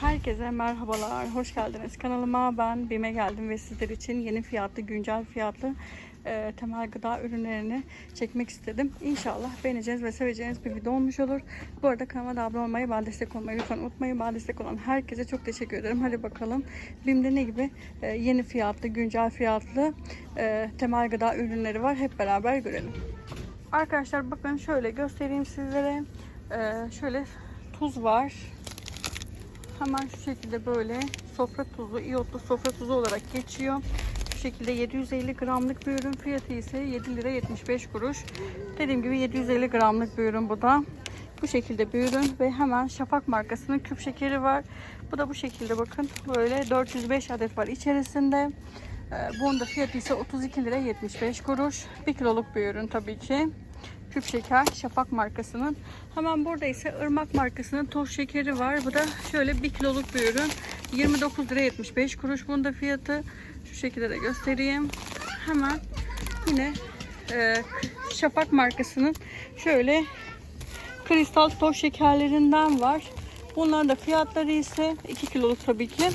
Herkese merhabalar, hoş geldiniz. Kanalıma ben Bime geldim ve sizler için yeni fiyatlı, güncel fiyatlı e, temel gıda ürünlerini çekmek istedim. İnşallah beğeneceğiniz ve seveceğiniz bir video olmuş olur. Bu arada kanalıma da abone olmayı, bana destek olmayı lütfen unutmayın. Bana destek olan herkese çok teşekkür ederim. Hadi bakalım Bim'de ne gibi e, yeni fiyatlı, güncel fiyatlı e, temel gıda ürünleri var. Hep beraber görelim. Arkadaşlar bakın şöyle göstereyim sizlere. E, şöyle tuz var. Hemen şu şekilde böyle sofra tuzu, iyotlu sofra tuzu olarak geçiyor. Şu şekilde 750 gramlık bir ürün fiyatı ise 7 lira 75 kuruş. Dediğim gibi 750 gramlık bir ürün bu da. Bu şekilde bir ürün ve hemen Şafak markasının küp şekeri var. Bu da bu şekilde bakın böyle 405 adet var içerisinde. Ee, Bunun da fiyatı ise 32 lira 75 kuruş. 1 kiloluk bir ürün tabii ki küp şeker Şafak markasının. Hemen burada ise Irmak markasının toz şekeri var. Bu da şöyle 1 kiloluk bir ürün. 29 lira 75 kuruş bunda fiyatı. Şu şekilde de göstereyim. Hemen yine e, Şafak markasının şöyle kristal toz şekerlerinden var. Bunların da fiyatları ise 2 kiloluk tabii ki.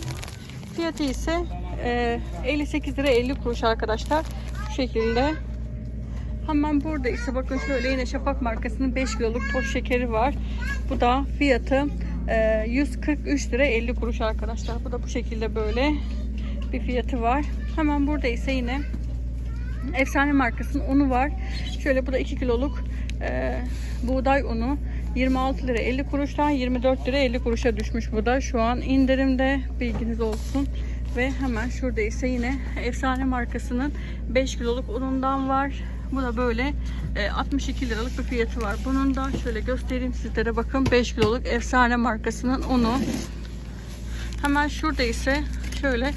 Fiyatı ise e, 58 lira 50 kuruş arkadaşlar. Şu şekilde. Hemen burada ise bakın şöyle yine Şafak markasının 5 kiloluk toz şekeri var. Bu da fiyatı e, 143 lira 50 kuruş arkadaşlar. Bu da bu şekilde böyle bir fiyatı var. Hemen burada ise yine Efsane markasının unu var. Şöyle bu da 2 kiloluk e, buğday unu. 26 lira 50 kuruştan 24 lira 50 kuruşa düşmüş bu da. Şu an indirimde bilginiz olsun. Ve hemen şurada ise yine Efsane markasının 5 kiloluk unundan var. Bu da böyle e, 62 liralık bir fiyatı var. Bunun da şöyle göstereyim sizlere bakın 5 kiloluk Efsane markasının unu. Hemen şurada ise şöyle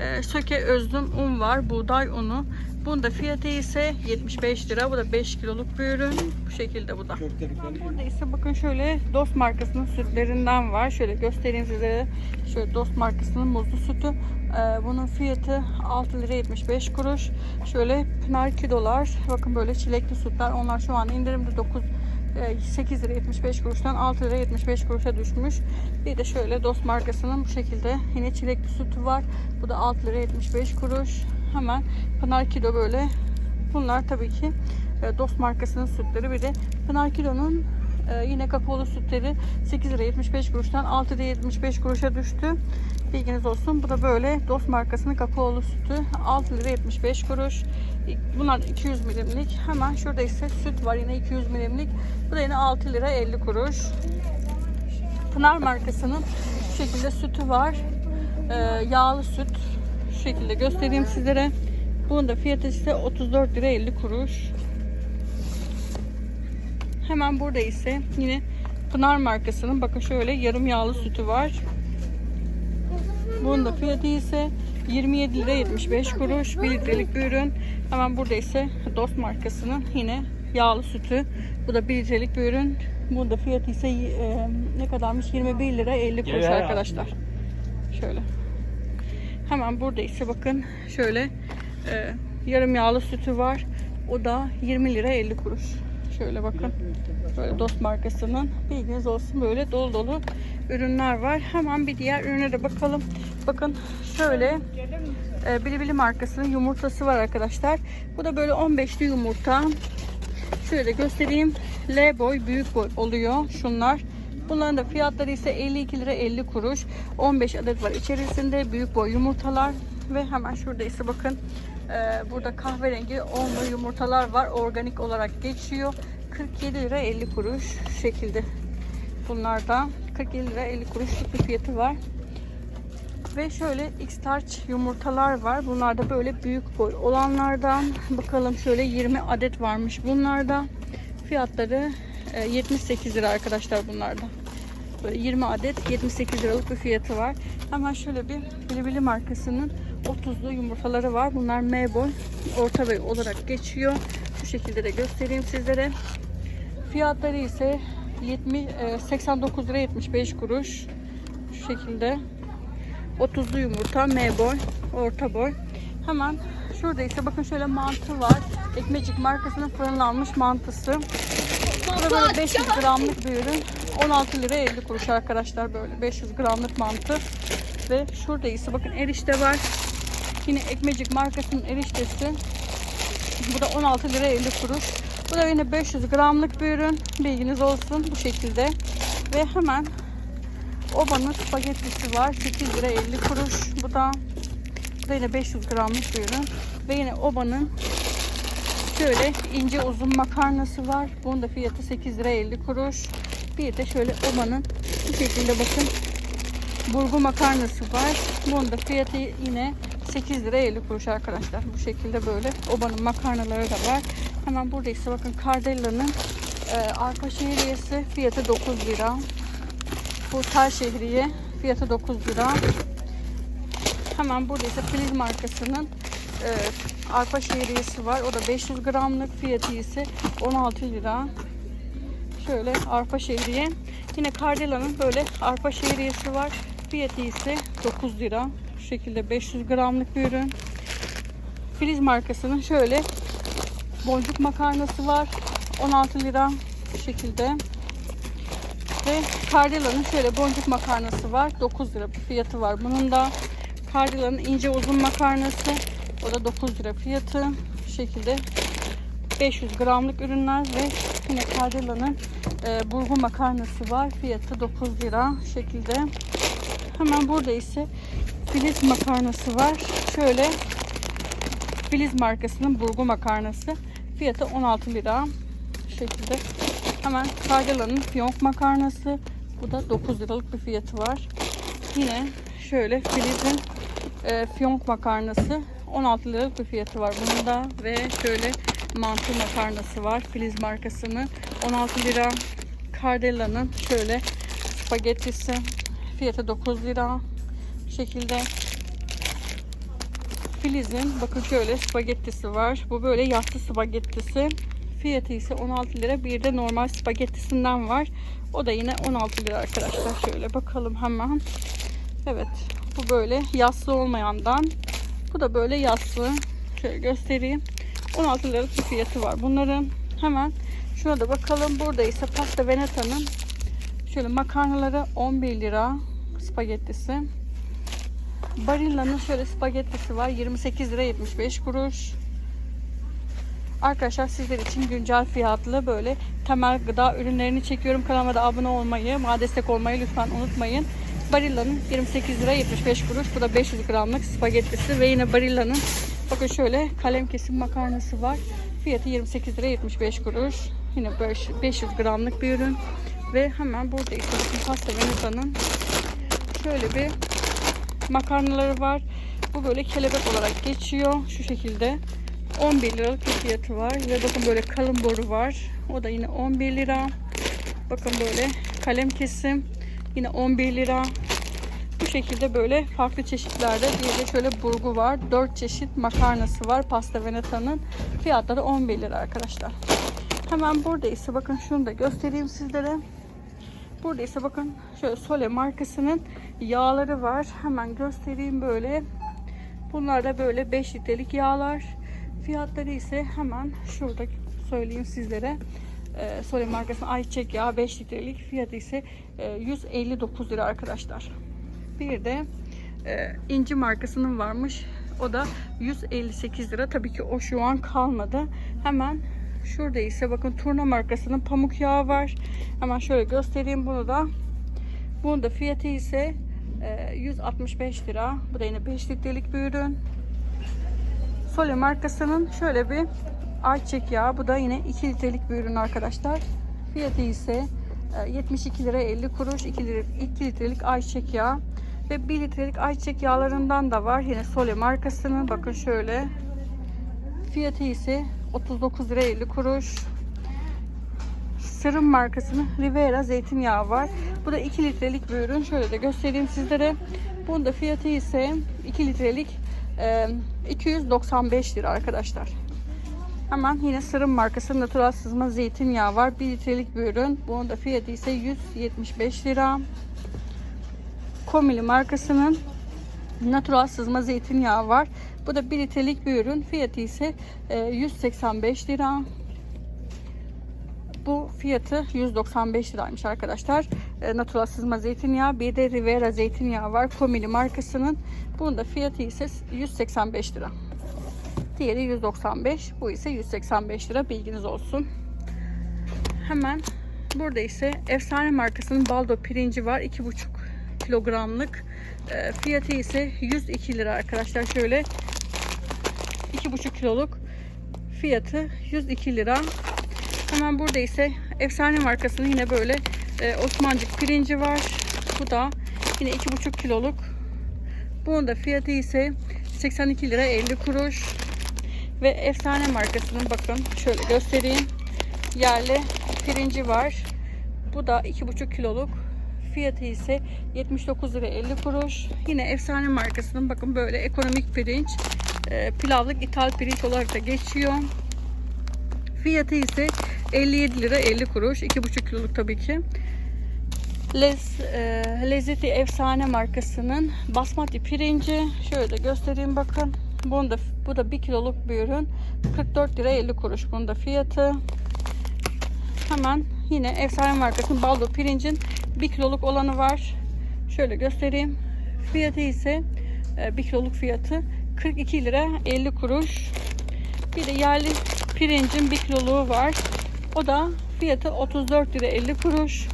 e, söke özlüm un var. Buğday unu. Bunun da fiyatı ise 75 lira. Bu da 5 kiloluk bir ürün. Bu şekilde bu da. Burada ise bakın şöyle Dost markasının sütlerinden var. Şöyle göstereyim size. Şöyle Dost markasının muzlu sütü. Ee, bunun fiyatı 6 lira 75 kuruş. Şöyle Pınar kilolar. Bakın böyle çilekli sütler. Onlar şu an indirimde 9 e, 8 lira 75 kuruştan 6 lira 75 kuruşa düşmüş. Bir de şöyle Dost markasının bu şekilde yine çilekli sütü var. Bu da 6 lira 75 kuruş. Hemen Pınar Kilo böyle. Bunlar tabii ki e, Dost markasının sütleri. Bir de Pınar Kilo'nun e, yine kakaolu sütleri 8 lira 75 kuruştan 6 lira 75 kuruşa düştü. Bilginiz olsun. Bu da böyle Dost markasının kakaolu sütü 6 lira 75 kuruş. Bunlar 200 milimlik. Hemen şurada ise süt var yine 200 milimlik. Bu da yine 6 lira 50 kuruş. Pınar markasının şu şekilde sütü var. Ee, yağlı süt. Şekilde göstereyim sizlere. Bunun da fiyatı ise 34 lira 50 kuruş. Hemen burada ise yine Pınar markasının bakın şöyle yarım yağlı sütü var. Bunun da fiyatı ise 27 lira 75 kuruş. 1 litrelik bir ürün. Hemen burada ise Dost markasının yine yağlı sütü. Bu da 1 litrelik bir ürün. Bunun da fiyatı ise e, ne kadarmış? 21 lira 50 kuruş arkadaşlar. Şöyle. Hemen burada ise bakın şöyle e, yarım yağlı sütü var. O da 20 lira 50 kuruş. Şöyle bakın. Böyle Dost markasının bilginiz olsun böyle dolu dolu ürünler var. Hemen bir diğer ürüne de bakalım. Bakın şöyle e, Bilibili markasının yumurtası var arkadaşlar. Bu da böyle 15'li yumurta. Şöyle göstereyim. L boy büyük boy oluyor şunlar. Bunların da fiyatları ise 52 lira 50 kuruş. 15 adet var içerisinde büyük boy yumurtalar ve hemen şurada ise bakın e, burada kahverengi onlu yumurtalar var. Organik olarak geçiyor. 47 lira 50 kuruş şu şekilde. Bunlar da 47 lira 50 kuruşluk bir fiyatı var. Ve şöyle X-Starch yumurtalar var. Bunlar da böyle büyük boy olanlardan. Bakalım şöyle 20 adet varmış bunlarda. Fiyatları 78 lira arkadaşlar bunlarda. Böyle 20 adet 78 liralık bir fiyatı var. Hemen şöyle bir Bilibili markasının 30'lu yumurtaları var. Bunlar M boy, orta boy olarak geçiyor. Şu şekilde de göstereyim sizlere. Fiyatları ise 70 e, 89 lira 75 kuruş. Şu şekilde 30'lu yumurta M boy, orta boy. Hemen şurada ise bakın şöyle mantı var. Ekmecik markasının fırınlanmış mantısı. Bu da böyle 500 gramlık bir ürün. 16 lira 50 kuruş arkadaşlar böyle 500 gramlık mantı. Ve şurada ise bakın erişte var. Yine Ekmecik markasının eriştesi. Bu da 16 lira 50 kuruş. Bu da yine 500 gramlık bir ürün. Bilginiz olsun bu şekilde. Ve hemen Oba'nın spagettisi var. 8 lira 50 kuruş. Bu da, bu da yine 500 gramlık bir ürün. Ve yine Oba'nın şöyle ince uzun makarnası var. Bunun da fiyatı 8 lira 50 kuruş. Bir de şöyle Oba'nın bu şekilde bakın burgu makarnası var. Bunun da fiyatı yine 8 lira 50 kuruş arkadaşlar. Bu şekilde böyle Oba'nın makarnaları da var. Hemen burada ise bakın Cardella'nın e, arpa şehriyesi fiyatı 9 lira. Bu tel şehriye fiyatı 9 lira. Hemen burada ise Filiz markasının e, arpa şehriyesi var. O da 500 gramlık fiyatı ise 16 lira. Şöyle arpa şehriye. Yine Cardella'nın böyle arpa şehriyesi var. Fiyatı ise 9 lira. Şu şekilde 500 gramlık bir ürün. Filiz markasının şöyle boncuk makarnası var. 16 lira bu şekilde. Ve Cardella'nın şöyle boncuk makarnası var. 9 lira bir fiyatı var. Bunun da Cardella'nın ince uzun makarnası. O da 9 lira fiyatı. Bu şekilde 500 gramlık ürünler ve yine Cardella'nın e, burgu makarnası var. Fiyatı 9 lira şekilde. Hemen burada ise Filiz makarnası var. Şöyle Filiz markasının burgu makarnası. Fiyatı 16 lira. Şekilde. Hemen Cardella'nın fiyonk makarnası. Bu da 9 liralık bir fiyatı var. Yine şöyle Filiz'in e, fiyonk makarnası. 16 liralık bir fiyatı var bunun da. Ve şöyle mantı makarnası var. Filiz markasının 16 lira. Cardella'nın şöyle spagettisi. Fiyatı 9 lira. Şekilde. Filiz'in bakın şöyle spagettisi var. Bu böyle yassı spagettisi. Fiyatı ise 16 lira. Bir de normal spagettisinden var. O da yine 16 lira arkadaşlar. Şöyle bakalım hemen. Evet. Bu böyle yassı olmayandan. Bu da böyle yassı. Şöyle göstereyim. 16 liralık bir fiyatı var. Bunların hemen şuna da bakalım. Burada ise pasta Veneta'nın şöyle makarnaları 11 lira spagettisi. Barilla'nın şöyle spagettisi var. 28 lira 75 kuruş. Arkadaşlar sizler için güncel fiyatlı böyle temel gıda ürünlerini çekiyorum. Kanalıma da abone olmayı, destek olmayı lütfen unutmayın. Barilla'nın 28 lira 75 kuruş. Bu da 500 gramlık spagettisi ve yine Barilla'nın bakın şöyle kalem kesim makarnası var. Fiyatı 28 lira 75 kuruş. Yine 500 gramlık bir ürün. Ve hemen burada bakın pasta Veneta'nın şöyle bir makarnaları var. Bu böyle kelebek olarak geçiyor. Şu şekilde. 11 liralık bir fiyatı var. Ve bakın böyle kalın boru var. O da yine 11 lira. Bakın böyle kalem kesim. Yine 11 lira. Bu şekilde böyle farklı çeşitlerde bir de şöyle burgu var. 4 çeşit makarnası var. Pasta Veneta'nın fiyatları 11 lira arkadaşlar. Hemen burada ise bakın şunu da göstereyim sizlere. Burada ise bakın şöyle Sole markasının yağları var. Hemen göstereyim böyle. Bunlar da böyle 5 litrelik yağlar. Fiyatları ise hemen şurada söyleyeyim sizlere. Ee, Sole markasının ayçiçek yağı 5 litrelik fiyatı ise e, 159 lira arkadaşlar. Bir de e, inci markasının varmış. O da 158 lira. Tabii ki o şu an kalmadı. Hemen şurada ise bakın Turna markasının pamuk yağı var. Hemen şöyle göstereyim bunu da. Bunun da fiyatı ise e, 165 lira. Bu da yine 5 litrelik bir ürün. Sole markasının şöyle bir ayçiçek yağı. Bu da yine 2 litrelik bir ürün arkadaşlar. Fiyatı ise e, 72 lira 50 kuruş. 2, litre, 2 litrelik ayçiçek yağı. Ve 1 litrelik ayçiçek yağlarından da var. Yine Sole markasının. Bakın şöyle. Fiyatı ise 39 lira 50 kuruş. Sırım markasının Rivera zeytinyağı var. Bu da 2 litrelik bir ürün. Şöyle de göstereyim sizlere. Bunun da fiyatı ise 2 litrelik e, 295 lira arkadaşlar. Hemen yine Sırım markası natural sızma zeytinyağı var. 1 litrelik bir ürün. Bunun da fiyatı ise 175 lira. Komili markasının natural sızma zeytinyağı var. Bu da 1 litrelik bir ürün. Fiyatı ise e, 185 lira. Bu fiyatı 195 liraymış arkadaşlar. E, natural sızma zeytinyağı. Bir de Rivera zeytinyağı var. Komili markasının. Bunun da fiyatı ise 185 lira. Diğeri 195. Bu ise 185 lira. Bilginiz olsun. Hemen burada ise efsane markasının baldo pirinci var. 2,5 kilogramlık. E, fiyatı ise 102 lira arkadaşlar. Şöyle 2,5 kiloluk fiyatı 102 lira. Hemen burada ise efsane markasının yine böyle e, Osmancık pirinci var. Bu da yine 2,5 kiloluk. Bunun da fiyatı ise 82 lira 50 kuruş. Ve efsane markasının bakın şöyle göstereyim. Yerli pirinci var. Bu da 2,5 kiloluk. Fiyatı ise 79 lira 50 kuruş. Yine efsane markasının bakın böyle ekonomik pirinç. E, pilavlık ithal pirinç olarak da geçiyor. Fiyatı ise 57 lira 50 kuruş. 2,5 kiloluk tabii ki. Lez, e, Lezzeti Efsane markasının basmati pirinci. Şöyle de göstereyim bakın. Bunu da, bu da 1 kiloluk bir ürün. 44 lira 50 kuruş. Bunun da fiyatı. Hemen yine Efsane markasının baldo pirincin 1 kiloluk olanı var. Şöyle göstereyim. Fiyatı ise 1 kiloluk fiyatı 42 lira 50 kuruş. Bir de yerli pirincin 1 kiloluğu var. O da fiyatı 34 lira 50 kuruş.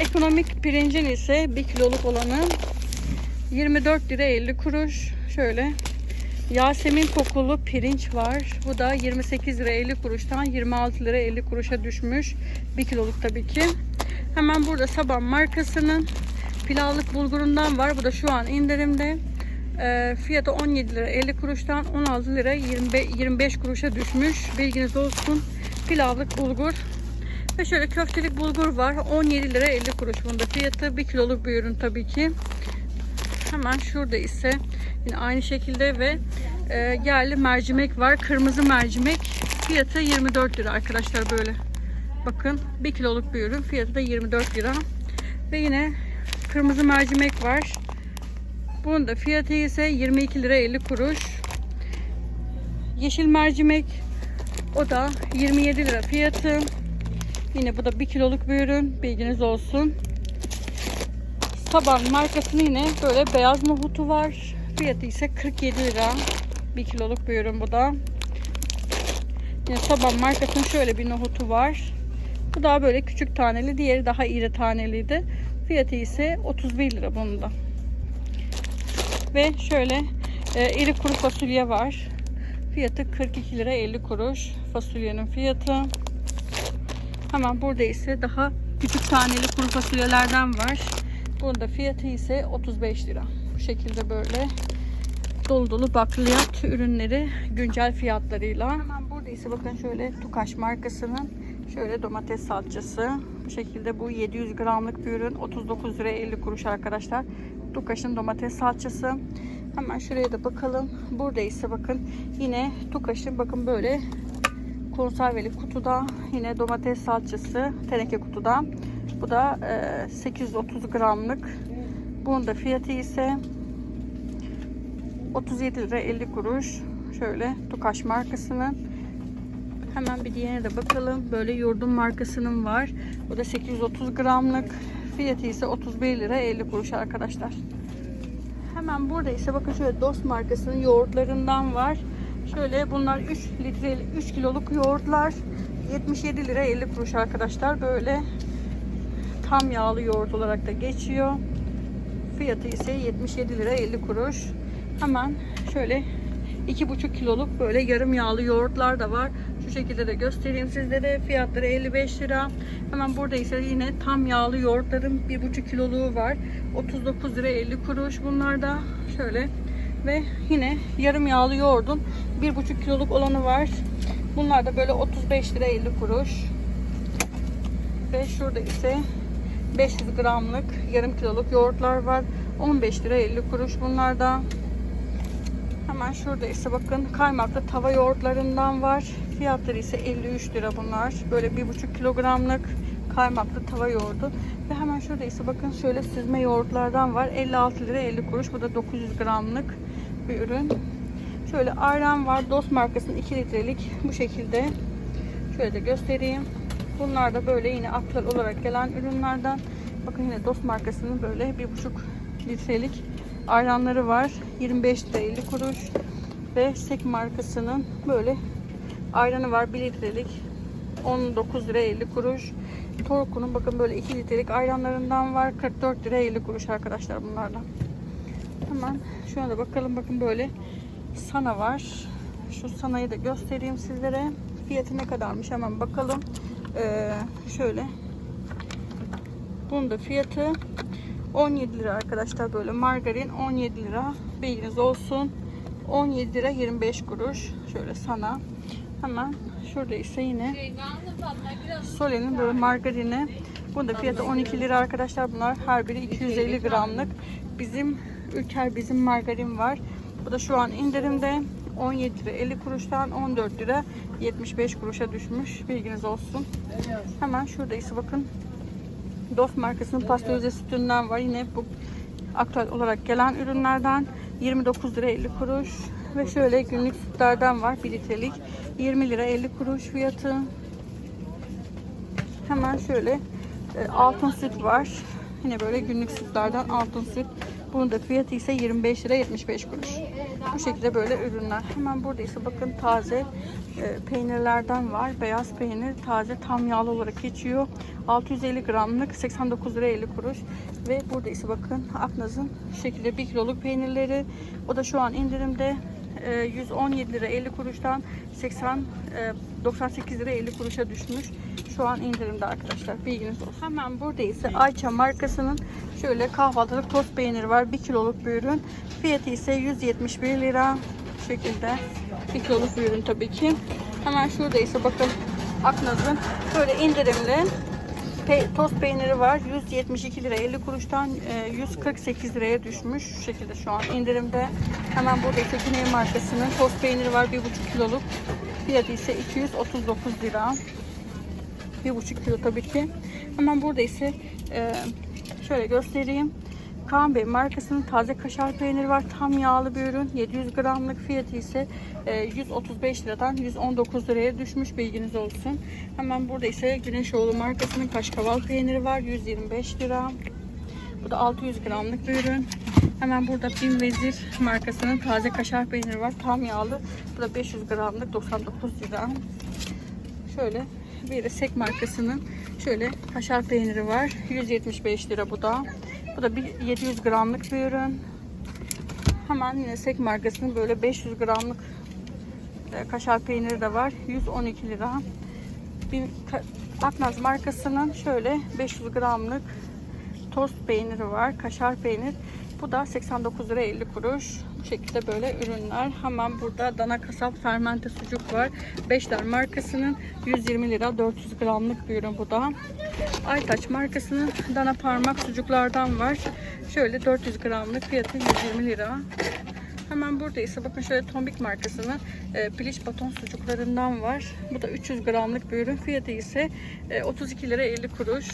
Ekonomik pirincin ise 1 kiloluk olanı 24 lira 50 kuruş. Şöyle Yasemin kokulu pirinç var. Bu da 28 lira 50 kuruştan 26 lira 50 kuruşa düşmüş. 1 kiloluk tabii ki. Hemen burada Saban markasının pilavlık bulgurundan var. Bu da şu an indirimde. E, fiyatı 17 lira 50 kuruştan 16 lira 25 kuruşa düşmüş. Bilginiz olsun. Pilavlık bulgur. Ve şöyle köftelik bulgur var. 17 lira 50 kuruş bunda fiyatı. 1 kiloluk bir ürün tabii ki. Hemen şurada ise yine aynı şekilde ve e, yerli mercimek var. Kırmızı mercimek. Fiyatı 24 lira arkadaşlar böyle. Bakın 1 kiloluk bir ürün. Fiyatı da 24 lira. Ve yine kırmızı mercimek var. Bunun da fiyatı ise 22 lira 50 kuruş. Yeşil mercimek o da 27 lira fiyatı. Yine bu da 1 kiloluk bir ürün. Bilginiz olsun. Saban markasının yine böyle beyaz nohutu var. Fiyatı ise 47 lira. 1 kiloluk bir ürün bu da. Yine Saban markasının şöyle bir nohutu var. Bu daha böyle küçük taneli. Diğeri daha iri taneliydi. Fiyatı ise 31 lira bunun da. Ve şöyle e, iri kuru fasulye var. Fiyatı 42 lira 50 kuruş. Fasulyenin fiyatı. Hemen burada ise daha küçük taneli kuru fasulyelerden var. Bunun da fiyatı ise 35 lira. Bu şekilde böyle dolu dolu bakliyat ürünleri güncel fiyatlarıyla. Hemen burada ise bakın şöyle Tukaş markasının şöyle domates salçası. Bu şekilde bu 700 gramlık bir ürün. 39 lira 50 kuruş arkadaşlar. Tukaş'ın domates salçası. Hemen şuraya da bakalım. Burada ise bakın yine Tukaş'ın bakın böyle konserveli kutuda yine domates salçası teneke kutuda. Bu da e, 830 gramlık. Bunun da fiyatı ise 37 lira 50 kuruş. Şöyle Tukaş markasının. Hemen bir diğerine de bakalım. Böyle yurdum markasının var. Bu da 830 gramlık. Fiyatı ise 31 lira 50 kuruş arkadaşlar. Hemen burada ise bakın şöyle Dost markasının yoğurtlarından var. Şöyle bunlar 3 litre 3 kiloluk yoğurtlar. 77 lira 50 kuruş arkadaşlar. Böyle tam yağlı yoğurt olarak da geçiyor. Fiyatı ise 77 lira 50 kuruş. Hemen şöyle 2,5 kiloluk böyle yarım yağlı yoğurtlar da var. Şu şekilde de göstereyim sizlere. Fiyatları 55 lira. Hemen burada ise yine tam yağlı yoğurtların 1,5 kiloluğu var. 39 lira 50 kuruş. Bunlar da şöyle ve yine yarım yağlı yoğurdun 1,5 kiloluk olanı var. Bunlar da böyle 35 lira 50 kuruş. Ve şurada ise 500 gramlık yarım kiloluk yoğurtlar var. 15 lira 50 kuruş bunlar da. Hemen şurada ise bakın kaymaklı tava yoğurtlarından var. Fiyatları ise 53 lira bunlar. Böyle 1,5 kilogramlık kaymaklı tava yoğurdu. Ve hemen şurada ise bakın şöyle süzme yoğurtlardan var. 56 lira 50 kuruş. Bu da 900 gramlık bir ürün. Şöyle ayran var. Dost markasının 2 litrelik bu şekilde. Şöyle de göstereyim. Bunlar da böyle yine aktüel olarak gelen ürünlerden. Bakın yine Dost markasının böyle 1,5 litrelik ayranları var. 25 lira 50 kuruş. Ve Sek markasının böyle ayranı var 1 litrelik 19 lira 50 kuruş. Torku'nun bakın böyle 2 litrelik ayranlarından var. 44 lira 50 kuruş arkadaşlar bunlardan. Hemen şu anda bakalım bakın böyle sana var. Şu sanayı da göstereyim sizlere. Fiyatı ne kadarmış hemen bakalım. Ee, şöyle. Bunun da fiyatı 17 lira arkadaşlar böyle. Margarin 17 lira. Bilginiz olsun. 17 lira 25 kuruş. Şöyle sana. Hemen şurada ise yine Sole'nin böyle margarini. Bunun da fiyatı 12 lira arkadaşlar. Bunlar her biri 250 gramlık. Bizim Ülker bizim margarin var. Bu da şu an indirimde 17 lira 50 kuruştan 14 lira 75 kuruşa düşmüş bilginiz olsun hemen şurada ise bakın Dost markasının pastörize sütünden var. Yine bu aktüel olarak gelen ürünlerden 29 lira 50 kuruş. Ve şöyle günlük sütlerden var 1 litrelik 20 lira 50 kuruş fiyatı. Hemen şöyle e, altın süt var. Yine böyle günlük sütlerden altın süt. Bunun da fiyatı ise 25 lira 75 kuruş. Bu şekilde böyle ürünler. Hemen burada ise bakın taze e, peynirlerden var. Beyaz peynir taze tam yağlı olarak geçiyor. 650 gramlık 89 lira 50 kuruş. Ve burada ise bakın Aknaz'ın şekilde 1 kiloluk peynirleri. O da şu an indirimde 117 lira 50 kuruştan 80 e, 98 lira 50 kuruşa düşmüş. Şu an indirimde arkadaşlar. Bilginiz olsun. Hemen burada ise Ayça markasının şöyle kahvaltılık tost peyniri var. 1 kiloluk bir ürün. Fiyatı ise 171 lira. Bu şekilde 1 kiloluk bir ürün tabii ki. Hemen şurada ise bakın Aknaz'ın böyle indirimli Pe tost peyniri var. 172 lira 50 kuruştan e, 148 liraya düşmüş. Şu şekilde şu an indirimde. Hemen burada ise Güney markasının tost peyniri var. 1,5 kiloluk. Fiyatı ise 239 lira. 1,5 kilo tabii ki. Hemen burada ise e, şöyle göstereyim. Kaan Bey markasının taze kaşar peyniri var. Tam yağlı bir ürün. 700 gramlık fiyatı ise e, 135 liradan 119 liraya düşmüş. Bilginiz olsun. Hemen burada ise Güneşoğlu markasının kaşkaval peyniri var. 125 lira. Bu da 600 gramlık bir ürün. Hemen burada Bin Vezir markasının taze kaşar peyniri var. Tam yağlı. Bu da 500 gramlık 99 lira. Şöyle bir de Sek markasının şöyle kaşar peyniri var. 175 lira bu da. Bu da bir 700 gramlık bir ürün. Hemen yine Sek markasının böyle 500 gramlık e, kaşar peyniri de var. 112 lira. Bir Aknaz markasının şöyle 500 gramlık tost peyniri var. Kaşar peynir. Bu da 89 lira 50 kuruş. Bu şekilde böyle ürünler. Hemen burada dana kasap fermente sucuk var. Beşler markasının 120 lira 400 gramlık bir ürün bu da. Aytaç markasının dana parmak sucuklardan var. Şöyle 400 gramlık fiyatı 120 lira. Hemen burada ise bakın şöyle Tombik markasının e, piliç baton sucuklarından var. Bu da 300 gramlık bir ürün. Fiyatı ise e, 32 lira 50 kuruş.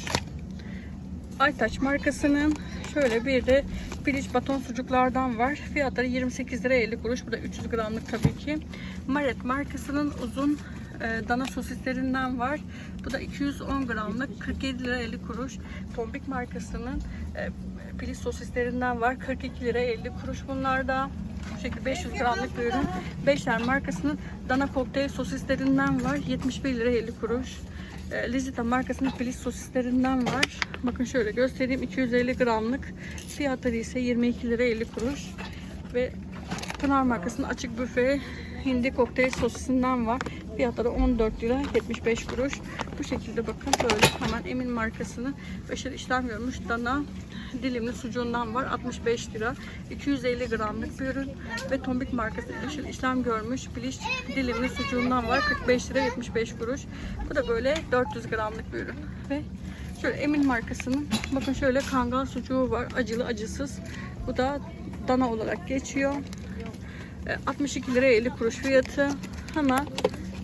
Aytaç markasının şöyle bir de piliç baton sucuklardan var. Fiyatları 28 lira 50 kuruş. Bu da 300 gramlık tabii ki. Maret markasının uzun e, dana sosislerinden var. Bu da 210 gramlık 47 lira 50 kuruş. Tombik markasının e, piliç sosislerinden var. 42 lira 50 kuruş bunlar da. Bu şekilde 500 gramlık bir ürün. Beşler markasının dana kokteyl sosislerinden var. 71 lira 50 kuruş. E, Lizita markasının filiz sosislerinden var. Bakın şöyle göstereyim. 250 gramlık. Fiyatları ise 22 lira 50 kuruş. Ve Pınar markasının açık büfe hindi kokteyl sosisinden var. Fiyatları 14 lira 75 kuruş. Bu şekilde bakın böyle hemen Emin markasının beşer işlem görmüş. Dana dilimli sucuğundan var 65 lira. 250 gramlık bir ürün. Ve Tombik markası beşer işlem görmüş. Piliç dilimli sucuğundan var 45 lira 75 kuruş. Bu da böyle 400 gramlık bir ürün. Ve şöyle Emin markasının bakın şöyle kangal sucuğu var acılı acısız. Bu da dana olarak geçiyor. E, 62 lira 50 kuruş fiyatı. Hemen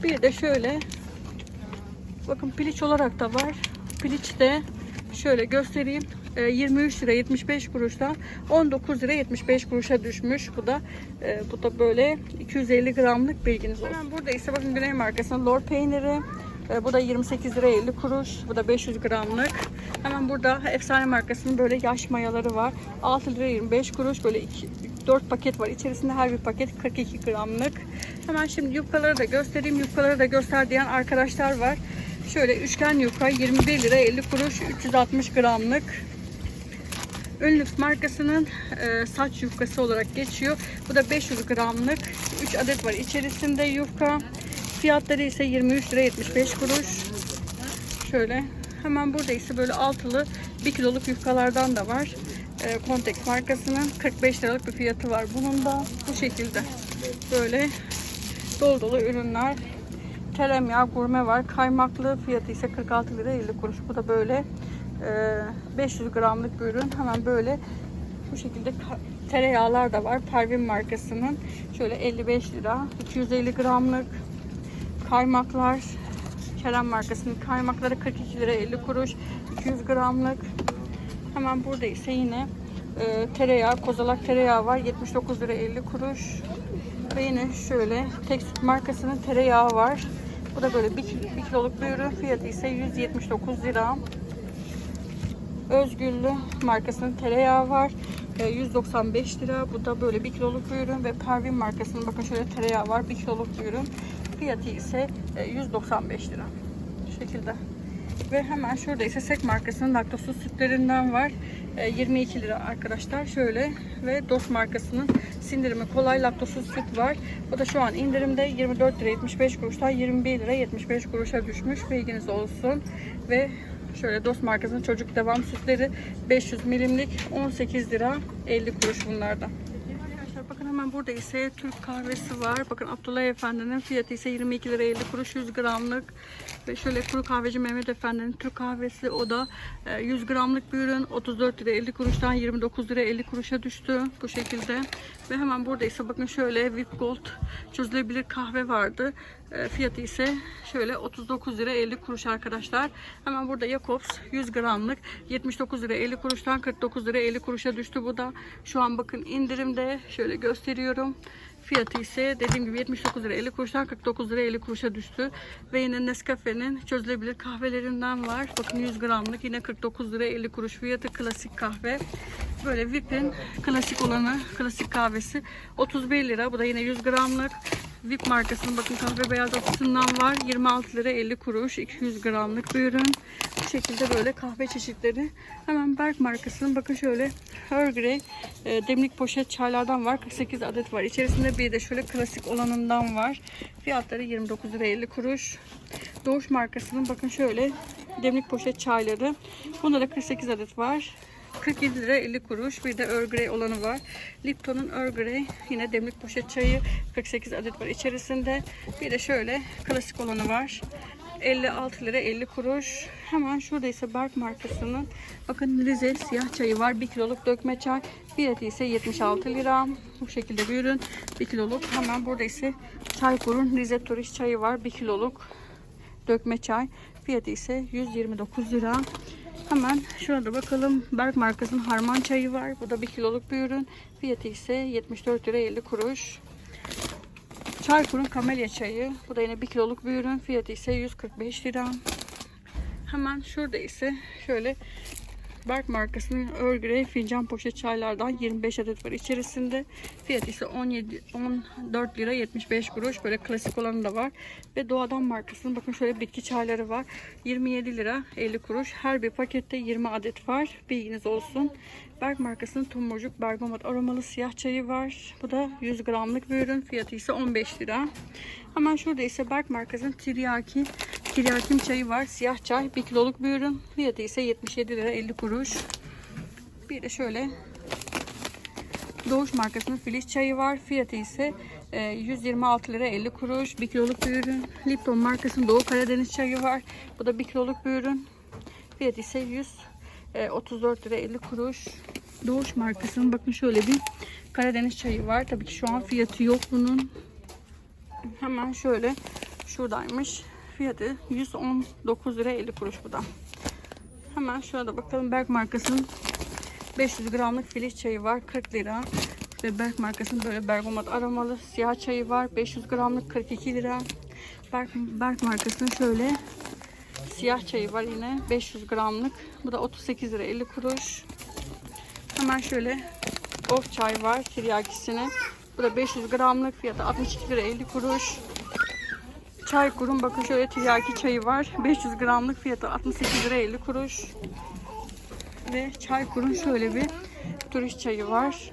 bir de şöyle bakın piliç olarak da var piliç de şöyle göstereyim E, 23 lira 75 kuruştan 19 lira 75 kuruşa düşmüş bu da e, bu da böyle 250 gramlık bilginiz olsun. Hemen burada ise bakın Güney markasının lor peyniri E, bu da 28 lira 50 kuruş. Bu da 500 gramlık. Hemen burada efsane markasının böyle yaş mayaları var. 6 lira 25 kuruş. Böyle 2, 4 paket var. İçerisinde her bir paket 42 gramlık. Hemen şimdi yufkaları da göstereyim. Yufkaları da göster diyen arkadaşlar var. Şöyle üçgen yufka 21 lira 50 kuruş 360 gramlık. Önlük markasının e, saç yufkası olarak geçiyor. Bu da 500 gramlık. 3 adet var içerisinde yufka. Fiyatları ise 23 lira 75 kuruş. Şöyle hemen burada ise böyle altılı 1 kiloluk yufkalardan da var. E, Contex markasının 45 liralık bir fiyatı var. Bunun da bu şekilde böyle dolu dolu ürünler. Tereyağı gurme var. Kaymaklı fiyatı ise 46 lira 50 kuruş. Bu da böyle e, 500 gramlık bir ürün. Hemen böyle bu şekilde tereyağlar da var. Pervin markasının. Şöyle 55 lira. 250 gramlık kaymaklar. Kerem markasının kaymakları 42 lira 50 kuruş. 200 gramlık. Hemen burada ise yine e, tereyağı, kozalak tereyağı var. 79 lira 50 kuruş. Ve yine şöyle tek süt markasının tereyağı var. Bu da böyle 1 kiloluk bir ürün. Fiyatı ise 179 lira. Özgüllü markasının tereyağı var. E, 195 lira. Bu da böyle 1 kiloluk bir ürün ve Pervin markasının bakın şöyle tereyağı var. 1 kiloluk bir ürün. Fiyatı ise e, 195 lira. Şu şekilde. Ve hemen şurada ise Sek markasının laktozsuz sütlerinden var. E, 22 lira arkadaşlar. Şöyle ve Dost markasının sindirimi kolay laktozsuz süt var. Bu da şu an indirimde 24 lira 75 kuruştan 21 lira 75 kuruşa düşmüş. Bilginiz olsun. Ve şöyle Dost markasının çocuk devam sütleri 500 milimlik 18 lira 50 kuruş bunlardan. Hemen burada ise Türk kahvesi var. Bakın Abdullah Efendi'nin fiyatı ise 22 lira 50 kuruş 100 gramlık. Ve şöyle kuru kahveci Mehmet Efendi'nin Türk kahvesi o da e, 100 gramlık bir ürün 34 lira 50 kuruştan 29 lira 50 kuruşa düştü bu şekilde. Ve hemen burada ise bakın şöyle VIP Gold çözülebilir kahve vardı. E, Fiyatı ise şöyle 39 lira 50 kuruş arkadaşlar. Hemen burada Jacobs 100 gramlık 79 lira 50 kuruştan 49 lira 50 kuruşa düştü bu da. Şu an bakın indirimde şöyle gösteriyorum. Fiyatı ise dediğim gibi 79 lira 50 kuruştan 49 lira 50 kuruşa düştü. Ve yine Nescafe'nin çözülebilir kahvelerinden var. Bakın 100 gramlık yine 49 lira 50 kuruş fiyatı klasik kahve. Böyle VIP'in klasik olanı klasik kahvesi 31 lira. Bu da yine 100 gramlık. VIP markasının bakın kahve beyaz otusundan var. 26 lira 50 kuruş 200 gramlık bir ürün. Bu şekilde böyle kahve çeşitleri. Hemen Berk markasının bakın şöyle Earl Grey e, demlik poşet çaylardan var. 48 adet var. İçerisinde bir de şöyle klasik olanından var. Fiyatları 29 lira 50 kuruş. Doğuş markasının bakın şöyle demlik poşet çayları. Bunda da 48 adet var. 47 lira 50 kuruş. Bir de Earl Grey olanı var. Lipton'un Earl Grey yine demlik poşet çayı 48 adet var içerisinde. Bir de şöyle klasik olanı var. 56 lira 50 kuruş. Hemen şurada ise Berk markasının bakın Rize siyah çayı var. 1 kiloluk dökme çay. Fiyatı ise 76 lira. Bu şekilde bir ürün. 1 kiloluk. Hemen burada ise Çaykur'un Rize turist çayı var. 1 kiloluk dökme çay. Fiyatı ise 129 lira. Hemen şurada bakalım. Berk markasının harman çayı var. Bu da 1 kiloluk bir ürün. Fiyatı ise 74 lira 50 kuruş. Çaykur'un kamelya çayı. Bu da yine 1 kiloluk bir ürün. Fiyatı ise 145 lira. Hemen şurada ise şöyle Berk markasının Earl Grey fincan poşet çaylardan 25 adet var içerisinde. Fiyatı ise 17 14 lira 75 kuruş. Böyle klasik olanı da var. Ve Doğadan markasının bakın şöyle bitki çayları var. 27 lira 50 kuruş. Her bir pakette 20 adet var. Bilginiz olsun. Berk markasının Tomurcuk Bergamot aromalı siyah çayı var. Bu da 100 gramlık bir ürün. Fiyatı ise 15 lira. Hemen şurada ise Berk markasının Tiryaki Tiryakim çayı var. Siyah çay. 1 kiloluk bir ürün. Fiyatı ise 77 lira 50 kuruş. Bir de şöyle Doğuş markasının Filiz çayı var. Fiyatı ise e, 126 lira 50 kuruş. 1 kiloluk bir ürün. Lipton markasının Doğu Karadeniz çayı var. Bu da 1 kiloluk bir ürün. Fiyatı ise 134 lira 50 kuruş. Doğuş markasının bakın şöyle bir Karadeniz çayı var. Tabii ki şu an fiyatı yok bunun. Hemen şöyle şuradaymış. Fiyatı 119 lira 50 kuruş bu da. Hemen şurada bakalım Berk markasının 500 gramlık filiz çayı var 40 lira. Ve Berk markasının böyle bergamot aromalı siyah çayı var 500 gramlık 42 lira. Berk, Berk markasının şöyle siyah çayı var yine 500 gramlık. Bu da 38 lira 50 kuruş. Hemen şöyle of çay var tiryakisine. Bu da 500 gramlık fiyatı 62 lira 50 kuruş. Çay kurum bakın şöyle tiryaki çayı var. 500 gramlık fiyatı 68 lira 50 kuruş. Ve çay kurum şöyle bir turist çayı var.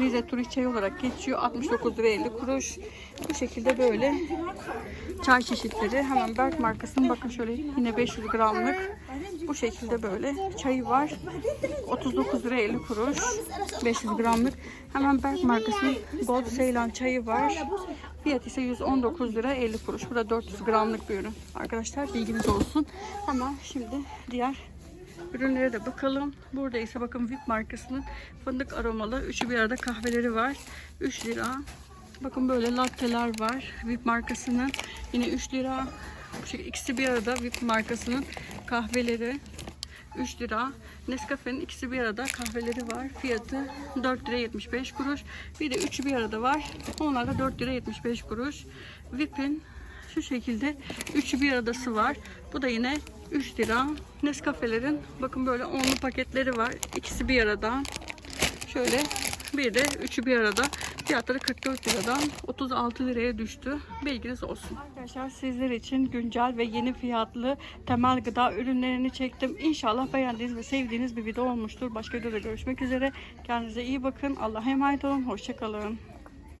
Rize turist çayı olarak geçiyor. 69 lira 50 kuruş. Bu şekilde böyle çay çeşitleri. Hemen Berk markasının bakın şöyle yine 500 gramlık. Bu şekilde böyle çayı var. 39 lira 50 kuruş. 500 gramlık. Hemen Berk markasının Gold Ceylan çayı var. Fiyat ise 119 lira 50 kuruş. Bu da 400 gramlık bir ürün. Arkadaşlar bilginiz olsun. Hemen şimdi diğer ürünlere de bakalım. Burada ise bakın VIP markasının fındık aromalı üçü bir arada kahveleri var. 3 lira. Bakın böyle latteler var. VIP markasının yine 3 lira. Bu ikisi bir arada VIP markasının kahveleri 3 lira. Nescafe'nin ikisi bir arada kahveleri var. Fiyatı 4 lira 75 kuruş. Bir de üçü bir arada var. Onlar da 4 lira 75 kuruş. VIP'in şu şekilde üçü bir aradası var. Bu da yine 3 lira. Nescafe'lerin bakın böyle onlu paketleri var. İkisi bir arada. Şöyle bir de üçü bir arada. Fiyatları 44 liradan 36 liraya düştü. Bilginiz olsun. Arkadaşlar sizler için güncel ve yeni fiyatlı temel gıda ürünlerini çektim. İnşallah beğendiğiniz ve sevdiğiniz bir video olmuştur. Başka videoda görüşmek üzere. Kendinize iyi bakın. Allah'a emanet olun. Hoşçakalın.